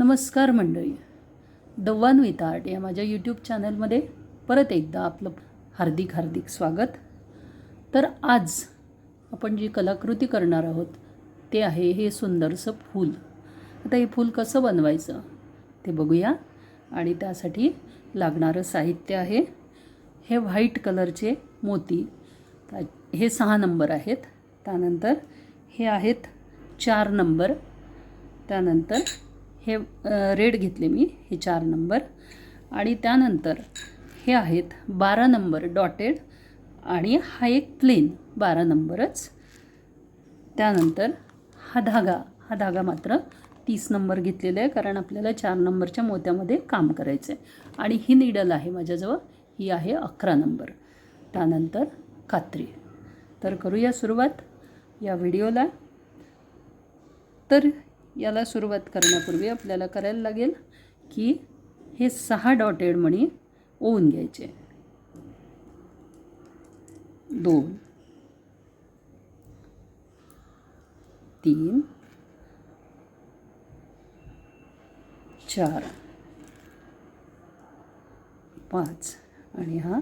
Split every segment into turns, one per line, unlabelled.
नमस्कार मंडळी. The one with art या माझ्या यूट्यूब चॅनलमध्ये परत एकदा आपलं हार्दिक हार्दिक स्वागत. तर आज आपण जी कलाकृती करणार आहोत ते आहे हे सुंदरसं फूल. आता हे फूल कसं बनवायचं ते बघूया. आणि त्यासाठी लागणारं साहित्य आहे हे व्हाईट कलरचे मोती. हे सहा नंबर आहेत. त्यानंतर हे आहेत चार नंबर. त्यानंतर हे रेड घेतले मी हे चार नंबर. आणि त्यानंतर हे आहेत बारा नंबर डॉटेड आणि हा एक प्लेन बारा नंबरच. त्यानंतर हा धागा हा धागा मात्र तीस नंबर घेतलेला आहे कारण आपल्याला चार नंबरच्या मोत्यामध्ये काम करायचं आहे आणि ही निडल आहे माझ्याजवळ ही आहे अकरा नंबर. त्यानंतर कात्री. तर करूया सुरुवात या व्हिडिओला. तर याला सुरुवात करण्यापूर्वी आपल्याला करायला लागेल की हे सहा डॉटेड मणी ओवून घ्यायचे. दोन तीन चार पाच आणि हा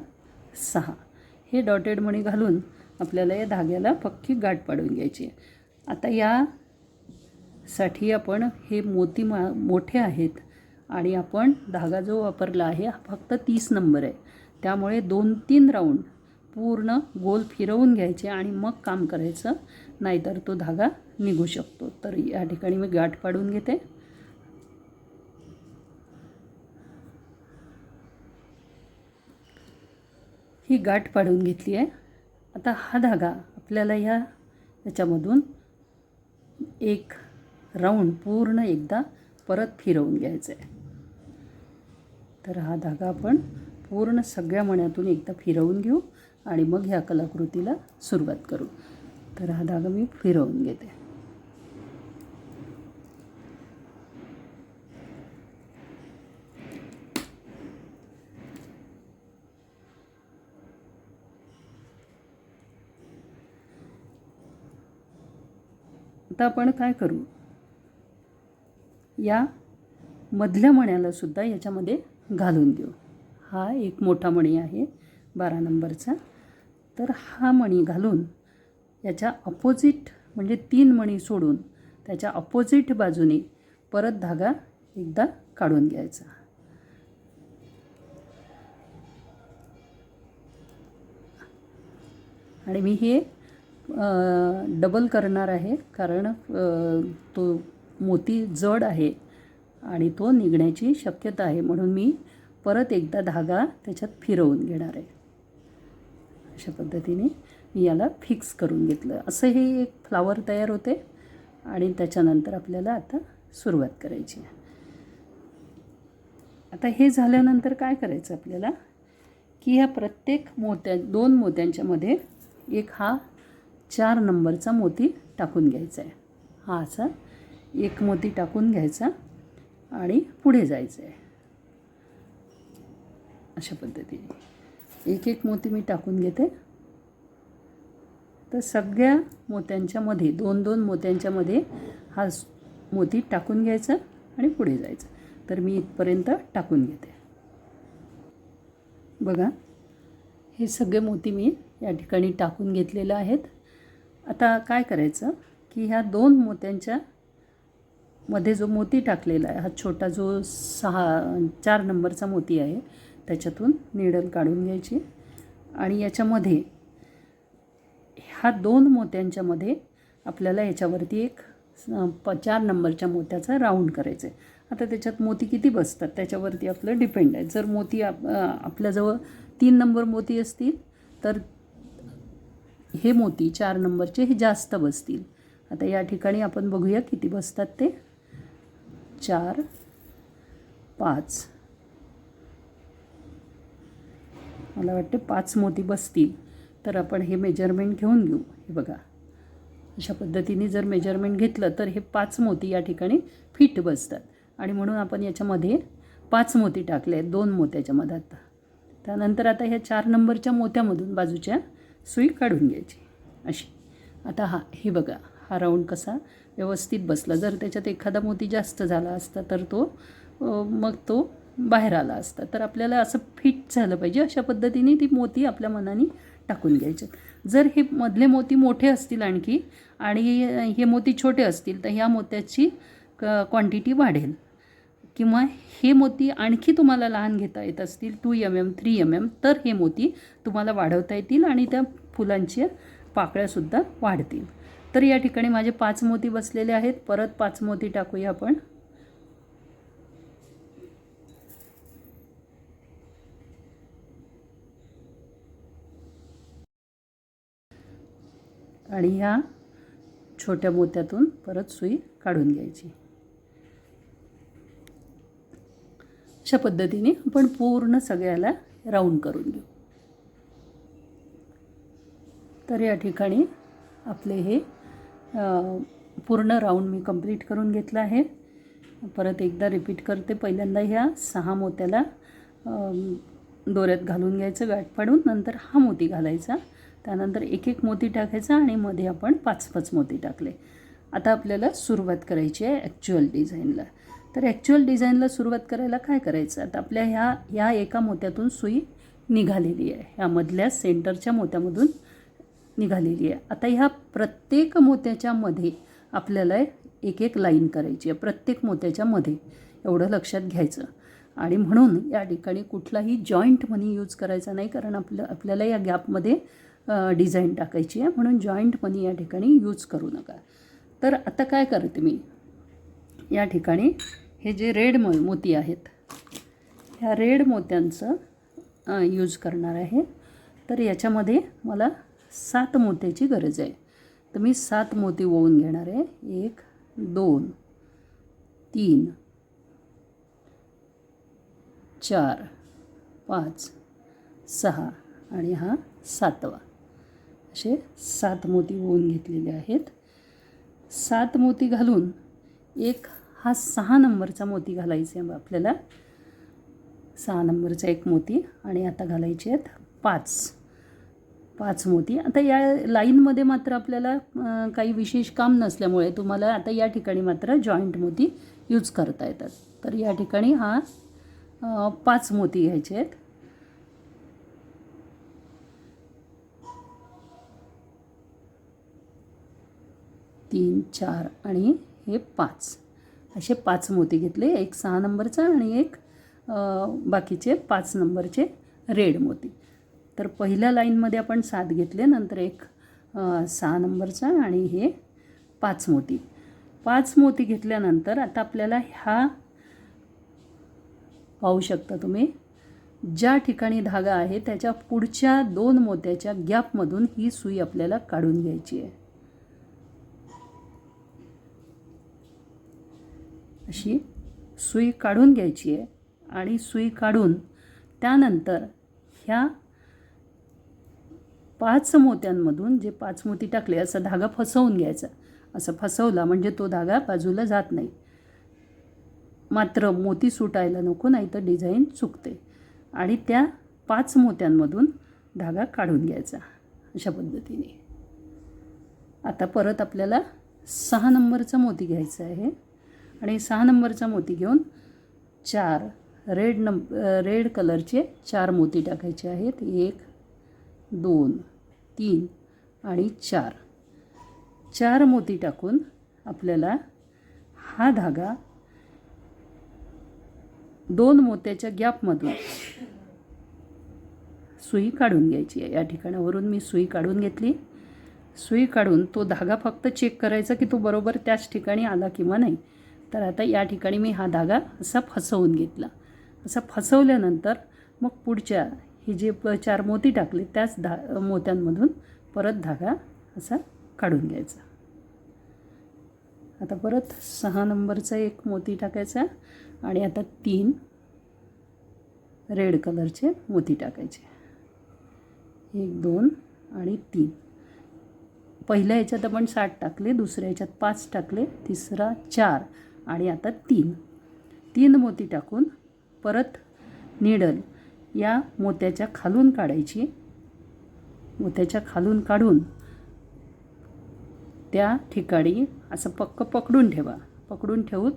सहा. हे डॉटेड मणी घालून आपल्याला या धाग्याला पक्की गाठ पाडून घ्यायची. आहे आता या साठी आपण हे मोती मा मोठे आहेत आणि आपण धागा जो वापरला आहे हा फक्त तीस नंबर आहे. त्यामुळे दोन तीन राऊंड पूर्ण गोल फिरवून घ्यायचे आणि मग काम करायचं. नाहीतर तो धागा निघू शकतो. तर या ठिकाणी मी गाठ पाडून घेते. ही गाठ पाडून घेतली आहे. आता हा धागा आपल्याला ह्या याच्यामधून एक राऊंड पूर्ण एकदा परत फिरवून घ्यायचं आहे तर हा धागा आपण पूर्ण सगळ्या मण्यातून एकदा फिरवून घेऊ आणि मग ह्या कलाकृतीला सुरुवात करू. तर हा धागा मी फिरवून घेते. आता आपण काय करू? या मधल्या मण्यालासुद्धा याच्यामध्ये घालून देऊ. हा एक मोठा मणी आहे बारा नंबरचा. तर हा मणी घालून याच्या अपोजिट म्हणजे तीन मणी सोडून त्याच्या अपोजिट बाजूने परत धागा एकदा काढून घ्यायचा. आणि मी हे डबल करणार आहे कारण तो मोती जड आहे आणि तो निघण्याची शक्यता आहे. म्हणून मी परत एकदा धागा त्याच्यात फिरवून घेणार आहे. अशा पद्धतीने मी याला फिक्स करून घेतलं. असं हे एक फ्लावर तयार होते आणि त्याच्यानंतर आपल्याला आता सुरुवात करायची आहे. आता हे झाल्यानंतर काय करायचं आपल्याला? की ह्या प्रत्येक मोत्या दोन मोत्यांच्या मध्ये एक हा चार नंबरचा मोती टाकून घ्यायचा आहे. हा असा एक मोती टाकून घ्यायचा आणि पुढे जायचं आहे अशा पद्धतीने. एक एक मोती मी टाकून घेते. तर सगळ्या मोत्यांच्यामध्ये दोन दोन मोत्यांच्यामध्ये हा मोती टाकून घ्यायचा आणि पुढे जायचं. तर मी इथपर्यंत टाकून घेते. बघा हे सगळे मोती मी या ठिकाणी टाकून घेतलेले आहेत. आता काय करायचं की ह्या दोन मोत्यांच्या मध्ये जो मोती टाकलेला आहे हा छोटा जो सहा चार नंबरचा मोती आहे त्याच्यातून निडल काढून घ्यायची. आणि याच्यामध्ये ह्या दोन मोत्यांच्यामध्ये आपल्याला याच्यावरती एक प चार नंबरच्या मोत्याचा राऊंड करायचं आहे आता त्याच्यात मोती किती बसतात त्याच्यावरती आपलं डिपेंड आहे. जर मोती आप आपल्याजवळ तीन नंबर मोती असतील तर हे मोती चार नंबरचे हे जास्त बसतील. आता या ठिकाणी आपण बघूया किती बसतात ते. चार पाच. मला वाटते पाच मोती बसतील. तर आपण हे मेजरमेंट घेऊन घेऊ. हे बघा. अशा पद्धतीने जर मेजरमेंट घेतलं तर हे पाच मोती या ठिकाणी फिट बसतात. आणि म्हणून आपण याच्यामध्ये पाच मोती टाकले आहेत. दोन मोत्याच्या मधात त्यानंतर आता ह्या चार नंबरच्या मोत्यामधून बाजूच्या सुई काढून घ्यायची. अशी. आता हा हे बघा. हा राऊंड कसा व्यवस्थित बसला. जर त्याच्यात एखादा मोती जास्त झाला असता तर तो मग तो बाहेर आला असता. तर आपल्याला असं फिट झालं पाहिजे. अशा पद्धतीने ती मोती आपल्या मनाने टाकून घ्यायचे. जर हे मधले मोती मोठे असतील आणखी आणि हे मोती छोटे असतील तर ह्या मोत्याची क क्वांटिटी वाढेल. किंवा हे मोती आणखी तुम्हाला लहान घेता येत असतील two M M three M M तर हे मोती तुम्हाला वाढवता येतील आणि त्या फुलांच्या पाकळ्यासुद्धा वाढतील. तर या ठिकाणी माझे पाच मोती बसलेले आहेत. परत पाच मोती टाकूया आपण. आणि ह्या छोट्या मोत्यातून परत सुई काढून घ्यायची. अशा पद्धतीने आपण पूर्ण सगळ्याला राऊंड करून घेऊ. तर या ठिकाणी आपले हे पूर्ण राऊंड मी कंप्लीट करून घेतलं आहे. परत एकदा रिपीट करते. पहिल्यांदा ह्या सहा मोत्याला दोऱ्यात घालून घ्यायचं गाठ पाडून नंतर हा मोती घालायचा. त्यानंतर एक एक मोती टाकायचा आणि मध्ये आपण पाच पाच मोती टाकले. आता आपल्याला सुरुवात करायची आहे ॲक्च्युअल डिझाईनला तर ॲक्च्युअल डिझाईनला सुरुवात करायला काय करायचं? आता आपल्या ह्या ह्या एका मोत्यातून सुई निघालेली आहे. ह्यामधल्या सेंटरच्या मोत्यामधून निघालेली आहे. आता ह्या प्रत्येक मोत्याच्या मध्ये आपल्याला एक एक लाईन करायची आहे. प्रत्येक मोत्याच्या मध्ये एवढं लक्षात घ्यायचं. आणि म्हणून या ठिकाणी कुठलाही जॉईंट मनी यूज करायचा नाही कारण आपलं आपल्याला या गॅपमध्ये डिझाईन टाकायची आहे. म्हणून जॉईंट मनी या ठिकाणी यूज करू नका. तर आता काय करते मी? या ठिकाणी हे जे रेड मो मोती आहेत ह्या रेड मोत्यांचं यूज करणार आहे. तर याच्यामध्ये मला सात मोत्याची गरज आहे. तर मी सात मोती ओवून घेणार आहे. एक दोन तीन चार पाच सहा आणि हा सातवा. असे सात मोती ओवून घेतलेले आहेत. सात मोती घालून एक हा सहा नंबरचा मोती घालायचा आहे आपल्याला. सहा नंबरचा एक मोती आणि आता घालायचे आहेत पाच. पाच मोती आता या लाईनमध्ये मात्र आपल्याला काही विशेष काम नसल्यामुळे तुम्हाला आता या ठिकाणी मात्र जॉईंट मोती यूज करता येतात. तर या ठिकाणी हा पाच मोती घ्यायचे आहेत. तीन चार आणि हे पाच. असे पाच मोती घेतले. एक सहा नंबरचा आणि एक बाकीचे पाच नंबरचे रेड मोती. तर पहिल्या लाईनमध्ये आपण सात घेतले नंतर एक सहा नंबरचा आणि हे पाच मोती. पाच मोती घेतल्यानंतर आता आपल्याला ह्या पाहू शकता तुम्ही. ज्या ठिकाणी धागा आहे त्याच्या पुढच्या दोन मोत्याच्या गॅपमधून ही सुई आपल्याला काढून घ्यायची आहे. अशी सुई काढून घ्यायची आहे आणि सुई काढून त्यानंतर ह्या पाच मोत्यांमधून जे पाच मोती टाकले असा धागा फसवून घ्यायचा. असं फसवला म्हणजे तो धागा बाजूला जात नाही. मात्र मोती सुटायला नको नाही तर डिझाईन चुकते. आणि त्या पाच मोत्यांमधून धागा काढून घ्यायचा अशा पद्धतीने. आता परत आपल्याला सहा नंबरचा मोती घ्यायचा आहे. आणि सहा नंबरचा मोती घेऊन चार रेड नंब रेड कलरचे चार मोती टाकायचे आहेत. एक दोन तीन आणि चार. चार मोती टाकून आपल्याला हा धागा दोन मोत्याच्या गॅपमधून सुई काढून घ्यायची आहे. या ठिकाणावरून मी सुई काढून घेतली. सुई काढून तो धागा फक्त चेक करायचा की तो बरोबर त्याच ठिकाणी आला किंवा नाही. तर आता या ठिकाणी मी हा धागा असा फसवून घेतला. असा फसवल्यानंतर मग पुढच्या ही जे प चार मोती टाकले त्याच धा मोत्यांमधून परत धागा असा काढून घ्यायचा. आता परत सहा नंबरचा एक मोती टाकायचा आणि आता तीन रेड कलरचे मोती टाकायचे. एक दोन आणि तीन. पहिल्या ह्याच्यात आपण साठ टाकले दुसऱ्या ह्याच्यात पाच टाकले तिसरा चार आणि आता तीन. तीन मोती टाकून परत निडल. या मोत्याच्या खालून काढायची. मोत्याच्या खालून काढून त्या ठिकाणी असं पक्क पकडून ठेवा. पकडून ठेवून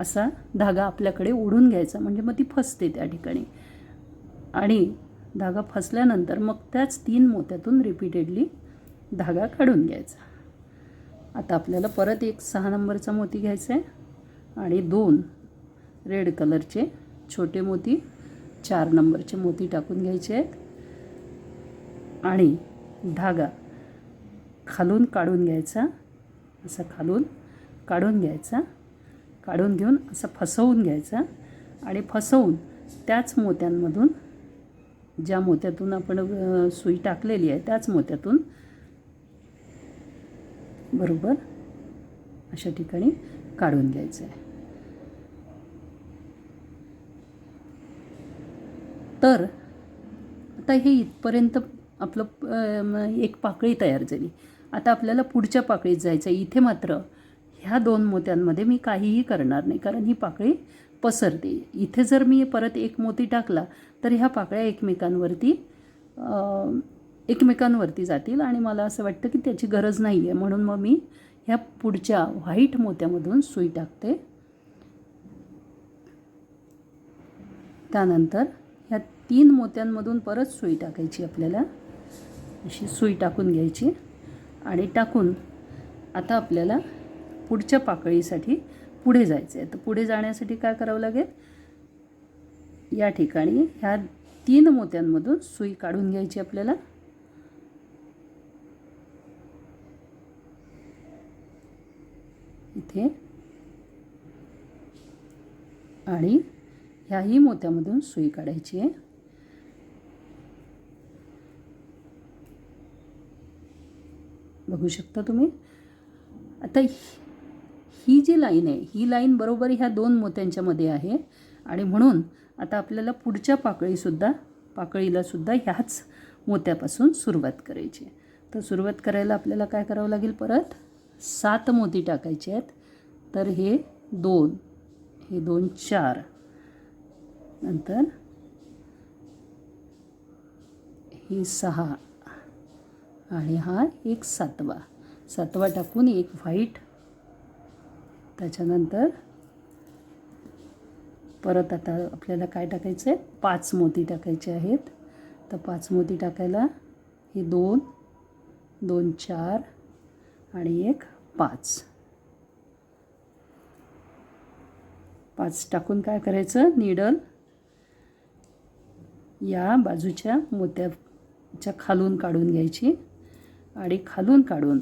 असा धागा आपल्याकडे ओढून घ्यायचा. म्हणजे मग ती फसते त्या ठिकाणी. आणि धागा फसल्यानंतर मग त्याच तीन मोत्यातून रिपीटेडली धागा काढून घ्यायचा. आता आपल्याला परत एक सहा नंबरचा मोती घ्यायचा आहे. आणि दोन रेड कलरचे छोटे मोती चार नंबरचे मोती टाकून घ्यायचे आहेत. आणि धागा खालून काढून घ्यायचा. असा खालून काढून घ्यायचा. काढून घेऊन असं फसवून घ्यायचा. आणि फसवून त्याच मोत्यांमधून ज्या मोत्यातून आपण सुई टाकलेली आहे त्याच मोत्यातून बरोबर अशा ठिकाणी काढून घ्यायचं आहे. तर आता हे इथपर्यंत आपलं एक पाकळी तयार झाली. आता आपल्याला पुढच्या पाकळीत जायचं आहे. इथे मात्र ह्या दोन मोत्यांमध्ये मी काहीही करणार नाही. कारण ही पाकळी पसरते. इथे जर मी परत एक मोती टाकला तर ह्या पाकळ्या एकमेकांवरती एकमेकांवरती जातील आणि मला असं वाटतं की त्याची गरज नाही आहे म्हणून मग मी ह्या पुढच्या व्हाईट मोत्यामधून सुई टाकते. त्यानंतर ह्या तीन मोत्यांमधून परत सुई टाकायची आपल्याला. अशी सुई टाकून घ्यायची आणि टाकून आता आपल्याला पुढच्या पाकळीसाठी पुढे जायचं आहे तर पुढे जाण्यासाठी काय करावं लागेल? या ठिकाणी ह्या तीन मोत्यांमधून सुई काढून घ्यायची आपल्याला. इथे. आणि ह्याही मोत्यामधून सुई काढायची आहे. बघू शकता तुम्ही? आता ही- ही जी लाईन आहे ही लाईन बरोबर ह्या दोन मोत्यांच्यामध्ये आहे. आणि म्हणून आता आपल्याला पुढच्या पाकळीसुद्धा पाकळीलासुद्धा ह्याच मोत्यापासून सुरुवात करायची आहे. तर सुरुवात करायला आपल्याला काय करावं लागेल परत? सात मोती टाकायचे आहेत. तर हे दोन हे दोन चार नंतर ही सहा आणि हा एक सातवा. सातवा टाकून एक व्हाईट. त्याच्यानंतर परत आता आपल्याला काय टाकायचं आहे पाच मोती टाकायचे आहेत. तर पाच मोती टाकायला हे दोन दोन चार आणि एक पाच. पाच टाकून काय करायचं? निडल या बाजूच्या मोत्याच्या खालून काढून घ्यायची आणि खालून काढून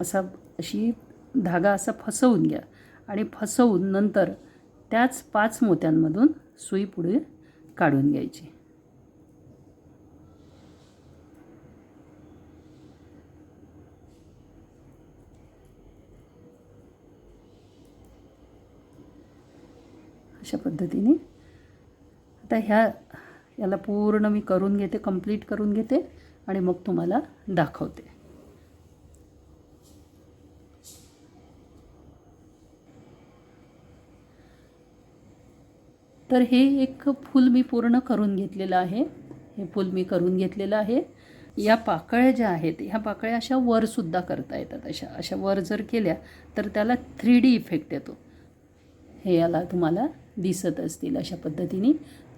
असा अशी धागा असा फसवून घ्या. आणि फसवून नंतर त्याच पाच मोत्यांमधून सुई पुढे काढून घ्यायची. अशा पद्धतीने तर ह्या याला पूर्ण मी करून घेते कंप्लीट करून घेते आणि मग तुम्हाला दाखवते. तर हे एक फूल मी पूर्ण करून घेतलेलं आहे. हे फूल मी करून घेतलेलं आहे. या पाकळ्या ज्या आहेत ह्या पाकळ्या अशा वरसुद्धा करता येतात. अशा अशा वर जर केल्या तर त्याला थ्री डी इफेक्ट येतो. हे याला तुम्हाला दिसत असतील अशा पद्धतीने.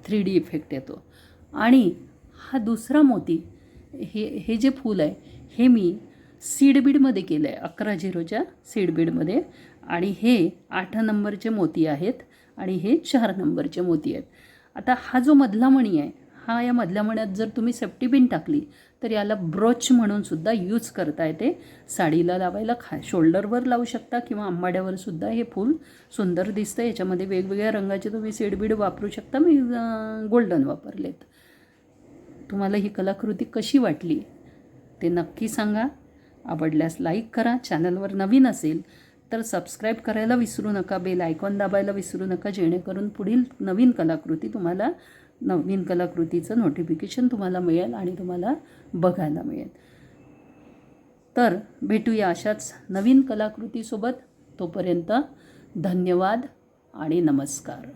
थ्री डी इफेक्ट येतो. आणि हा दुसरा मोती हे हे जे फूल आहे हे मी सीडबीडमध्ये केलं आहे अकरा झिरोच्या सीडबीडमध्ये आणि हे आठ नंबरचे मोती आहेत आणि हे चार नंबरचे मोती आहेत. आता हा जो मधला मणी आहे हा या मधल्या मण्यात जर तुम्ही सेफ्टी पिन टाकली तर याला ब्रोच म्हणून सुद्धा यूज करता येते. साडीला लावायला खा शोल्डरवर लावू शकता किंवा आंबाड्यावर सुद्धा हे फूल सुंदर दिसतं याच्यामध्ये वेगवेगळ्या रंगाचे तुम्ही सीडबीड वापरू शकता. मी गोल्डन वापरलेत. तुम्हाला ही कलाकृती कशी वाटली ते नक्की सांगा. आवडल्यास लाईक करा. चॅनलवर नवीन असेल तर सबस्क्राईब करायला विसरू नका. बेल आयकॉन दाबायला विसरू नका. जेणेकरून पुढील नवीन कलाकृती तुम्हाला नवीन कलाकृतीचं नोटिफिकेशन तुम्हाला मिळेल आणि तुम्हाला बघायला मिळेल. तर भेटूया अशाच नवीन कलाकृतीसोबत. तोपर्यंत धन्यवाद आणि नमस्कार.